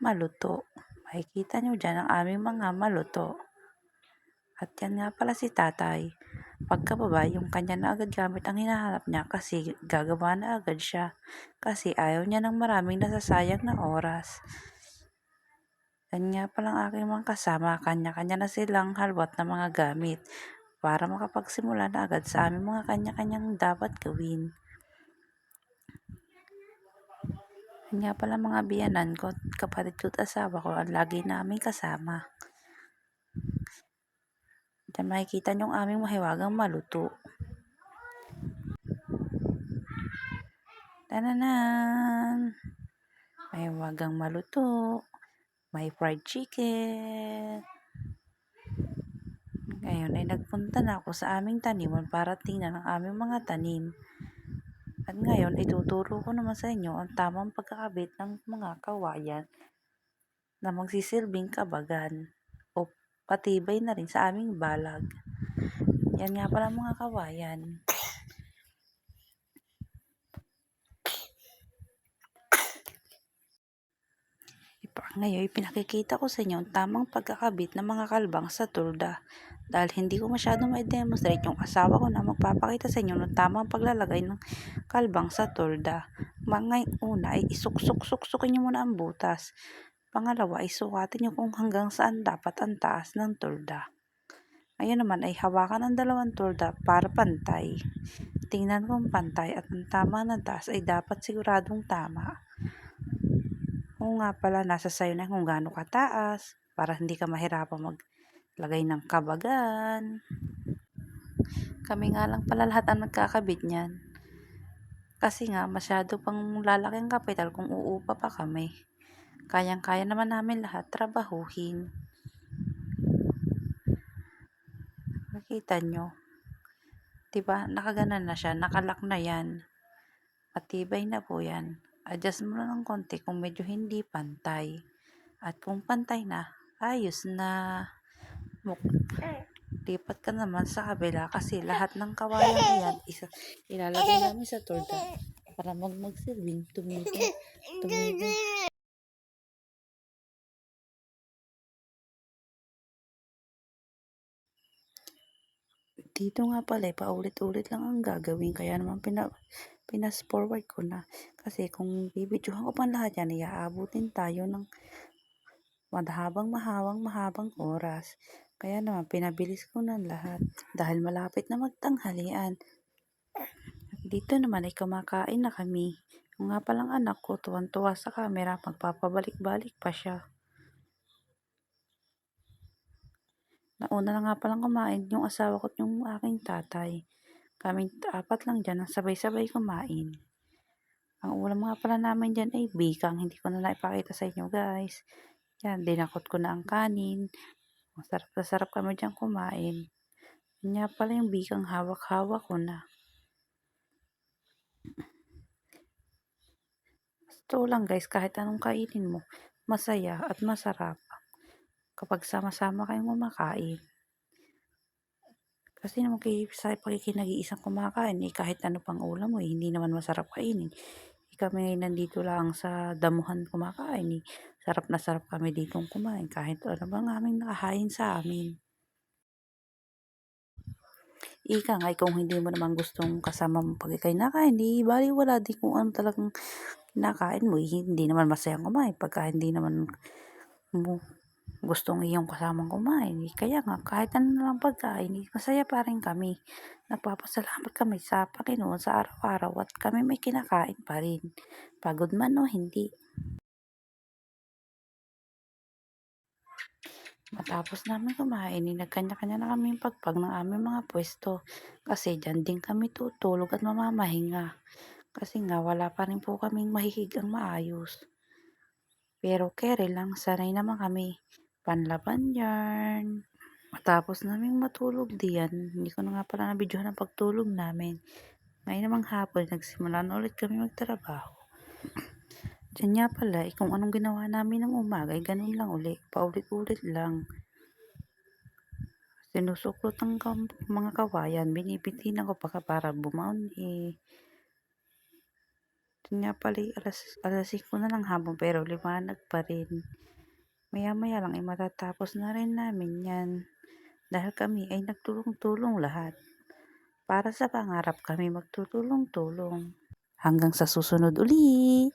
Makikita nyo dyan ang aming mga maluto. At yan nga pala si tatay. Pagkababa, yung kanya na agad gamit ang hinahanap niya kasi gagawa na agad siya. Kasi ayaw niya ng maraming nasasayang na oras. Yan nga palang aking mga kasama, kanya-kanya na silang halwat na mga gamit para makapagsimula na agad sa aming mga kanya-kanyang dapat gawin. Nga pala mga biyanan ko, kapatid ko at asawa ko, ang lagi namin kasama. Diyan makikita nyo ang aming mahiwagang maluto. Tananan! Mahiwagang maluto. May fried chicken. Ngayon ay nagpunta na ako sa aming taniman para tingnan ang aming mga tanim. At ngayon, ituturo ko naman sa inyo ang tamang pagkakabit ng mga kawayan na magsisilbing kabagan o patibay na rin sa aming balag. Yan nga pala mga kawayan. Ngayon, pinakikita ko sa inyo ang tamang pagkakabit ng mga kalbang sa tulda. Dahil hindi ko masyado ma-demonstrate yung asawa ko na magpapakita sa inyo ng tamang paglalagay ng kalbang sa tulda. Mga una ay isuksuk-suksukin nyo muna ang butas. Pangalawa ay sukatin nyo kung hanggang saan dapat ang taas ng tulda. Ngayon naman ay hawakan ang dalawang tulda para pantay. Tingnan kung pantay at ang tama ng taas ay dapat siguradong tama. Oo nga pala, nasa sayo na kung gaano kataas para hindi ka mahirapan maglagay ng kabagan. Kami nga lang pala lahat ang nagkakabit niyan. Kasi nga, masyado pang lalaki ang kapital kung uupa pa kami. Kayang-kaya naman namin lahat trabahuhin. Nakita nyo. Diba? Nakaganan na siya. Nakalak na yan. Matibay na po yan. Adjust mo lang ng konti kung medyo hindi pantay. At kung pantay na, ayos na. Lipat ka naman sa kabila kasi lahat ng kawayan yan isa, ilalagay namin sa torta para mag magsilbing tumito tumito dito nga pala eh, paulit-ulit lang ang gagawin. Kaya naman pina, pinas forward ko na. Kasi kung bibidyohan ko pa lahat yan iaabutin tayo ng mahabang mahawang mahabang oras kaya naman pinabilis ko na lahat dahil malapit na magtanghalian dito naman ay kumakain na kami yung nga palang anak ko tuwan-tuwa sa camera magpapabalik-balik pa siya Nauna na nga palang kumain yung asawa ko at yung aking tatay. Kami apat lang dyan, sabay-sabay kumain. Ang ulam nga pala namin dyan ay bikang. Hindi ko na naipakita sa inyo guys. Yan, dinakot ko na ang kanin. Masarap na sarap kami dyan kumain. Yan nga pala yung bikang hawak-hawak ko na. Ito lang guys, kahit anong kainin mo, masaya at masarap kapag sama-sama kayong kumakain. Kasi naman kay, sa pakikinag-iisang kumakain, eh, kahit ano pang ulam mo, eh, hindi naman masarap kainin. Eh, kami nandito lang sa damuhan kumakain. Eh. Sarap na sarap kami dito kumain kahit ano bang aming nakahain sa amin. Ika nga, kung hindi mo naman gustong kasama mo pag ikay nakain, di bali wala din kung ano talagang kinakain mo. Eh, hindi naman masayang kumain pagka hindi naman mo gustong iyong kasamang kumain. Kaya nga, kahit ano na lang pagkain, masaya pa rin kami. Nagpapasalamat kami sa Panginoon sa araw-araw at kami may kinakain pa rin. Pagod man o hindi. Matapos namin kumain, eh, nagkanya-kanya na kami pagpag ng aming mga pwesto. Kasi dyan din kami tutulog at mamamahinga. Kasi nga, wala pa rin po kaming mahihigang maayos. Pero kere lang, sanay naman kami panlaban yarn. Matapos naming matulog diyan, hindi ko na nga pala nabidyohan ang pagtulog namin. Ngayon namang hapon, nagsimula na ulit kami magtrabaho. Diyan nga pala, eh, kung anong ginawa namin ng umaga, ay ganun lang ulit. Paulit-ulit lang. Sinusuklot ang mga kawayan, binibitinan ko pa para bumaon eh. Diyan nga pala, eh, alas, alas 5 na lang hapon, pero liwanag pa rin. Maya-maya lang ay matatapos na rin namin yan. Dahil kami ay nagtulong-tulong lahat. Para sa pangarap kami magtutulong-tulong. Hanggang sa susunod uli!